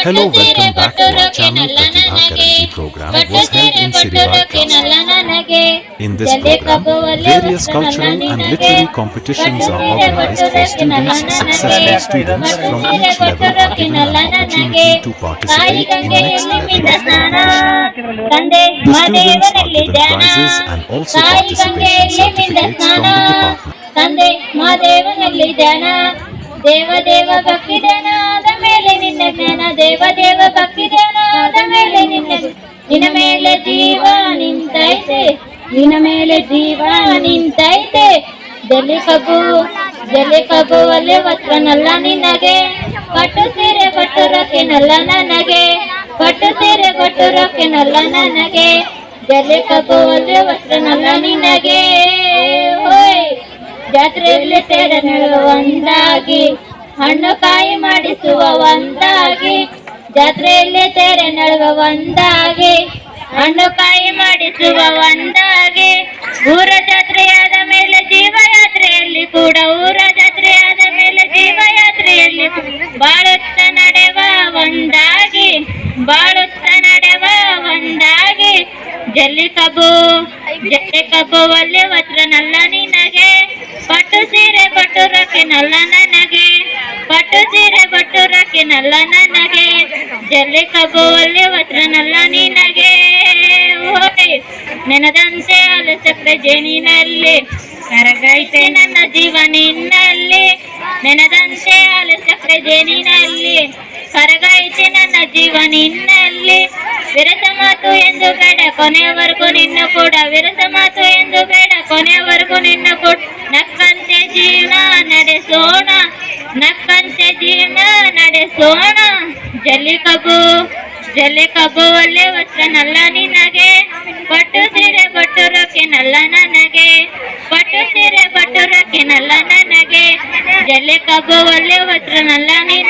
Hello, welcome back to our channel Pratibha Karanji program was held in Siriwal class. In this program, various cultural and literary competitions are organized for students. Successful students from each level are given an opportunity to participate in next level of competition. ತಂದೆ The students are ಮಹಾದೇವನಲ್ಲಿ given ಧ್ಯಾನ prizes and also ತಾಯಿ participation ಗಂಗೆಯಲ್ಲಿ ಮಿಂದ certificates from ಸ್ನಾನ the department. ತಂದೆ ಮಹಾದೇವನಲ್ಲಿ ಧ್ಯಾನ ದೇವ ದೇವ ಭಕ್ತಿ ಧ್ಯಾನ ಆದ ಮೇಲೆ ನಿನ್ನ ಜ್ಞಾನ ದೇವ ದೇವ ಭಕ್ತಿ ದೇವನಾದ ಮೇಲೆ ನಿನ್ನ ನಿನ್ನ ಮೇಲೆ ಜೀವ ನಿಂತೈತೆ. ನಿನ್ನ ಮೇಲೆ ಜೀವ ನಿಂತೈತೆ. ಜಲ್ಲಿ ಕಬ್ಬು ಜಲ್ಲಿ ಕಬ್ಬು ಅಲ್ಲಿ ವಸ್ತ್ರನಲ್ಲ ನಿನಗೆ. ಪಟ್ಟು ಸೀರೆ ಪಟ್ಟು ರೊಕ್ಕಿನಲ್ಲ ನನಗೆ. ಪಟ್ಟು ಸೀರೆ ಪಟ್ಟು ರೊಕ್ಕಿನಲ್ಲ ನನಗೆ. ಜಲ್ಲಿ ಕಬ್ಬು ಅಲ್ಲಿ ವಸ್ತ್ರನಲ್ಲ ನಿನಗೆ. ಹೋಯ್ ಜಾತ್ರೆಯಲ್ಲಿ ಸೇರ ನೆಡುವ ಒಂದಾಗಿ. ಹಣ್ಣು ಕಾಯಿ ಮಾಡಿಸುವ ಒಂದಾಗಿ, ಜಾತ್ರೆಯಲ್ಲಿ ತೆರೆ ನಡುವ ಒಂದಾಗಿ, ಹಣ್ಣು ಕಾಯಿ ಮಾಡಿಸುವ ಒಂದಾಗಿ, ಊರ ಜಾತ್ರೆಯಾದ ಮೇಲೆ ಜೀವಯಾತ್ರೆಯಲ್ಲಿ ಕೂಡ ಊರ ಜಾತ್ರೆಯಾದ ಮೇಲೆ ಜೀವಯಾತ್ರೆಯಲ್ಲಿ ಬಾಳುತ್ತ ನಡೆವ ಒಂದಾಗಿ, ಬಾಳುತ್ತ ನಡೆವ ಒಂದಾಗಿ, ಜಲ್ಲಿ ಕಬ್ಬು ಜಲ್ಲಿ ಕಬ್ಬು ಒಳ್ಳೆ ವಸ್ತ್ರನಲ್ಲ ನಿನಗೆ, ಪಟ್ಟು ಸೀರೆ ಪಟ್ಟು ಪಟ್ಟು ಸೀರೆ ಪಟ್ಟು ನಲ್ಲ ನನಗೆ ಜಲ್ಲಿ ಕಬ್ಬು ಒಳ್ಳೆ ನಲ್ಲ ನಿನಗೆ. ಹೋಯ್ ನೆನದಂತೆ ಚಕ್ರ ಜೇನಿನಲ್ಲಿ. ಕರಗೈತೆ ನನ್ನ ಜೀವ ನಿನ್ನಲ್ಲಿ ನೆನದಂತೆ ಚಕ್ರ ಜೇನಿನಲ್ಲಿ. ಕರಗೈತೆ ನನ್ನ ಜೀವ ನಿನ್ನಲ್ಲಿ ವಿರಸ ಮಾತು ಎಂದು ಬೇಡ ಕೊನೆಯವರೆಗೂ ನಿನ್ನ ಕೂಡ. ವಿರಸ ಮಾತು ಎಂದು ಬೇಡ ಕೊನೆಯವರೆಗೂ ನಿನ್ನ ಕೂಡ. ನಕ್ಕಂತೆ ಜೀವ ನಡೆಸೋಣ ನಕ್ಕಂತೆ ಜೀವನ ನಡೆಸೋಣ. ಜಲ್ಲಿ ಕಬ್ಬು ಜಲ್ಲಿ ಕಬ್ಬು ಒಳ್ಳೆ ವಸ್ತ್ರನಲ್ಲ ನಿನಗೆ. ಪಟ್ಟು ಸೀರೆ ಬಟ್ಟುರಕ್ಕೆ ನಲ್ಲ ನನಗೆ. ಪಟ್ಟು ಸೀರೆ ಬಟ್ಟುರಕ್ಕೆ ನಲ್ಲ ನನಗೆ. ಜಲ್ಲಿ ಕಬ್ಬು ಒಳ್ಳೆ ನಲ್ಲ ನಿನಗೆ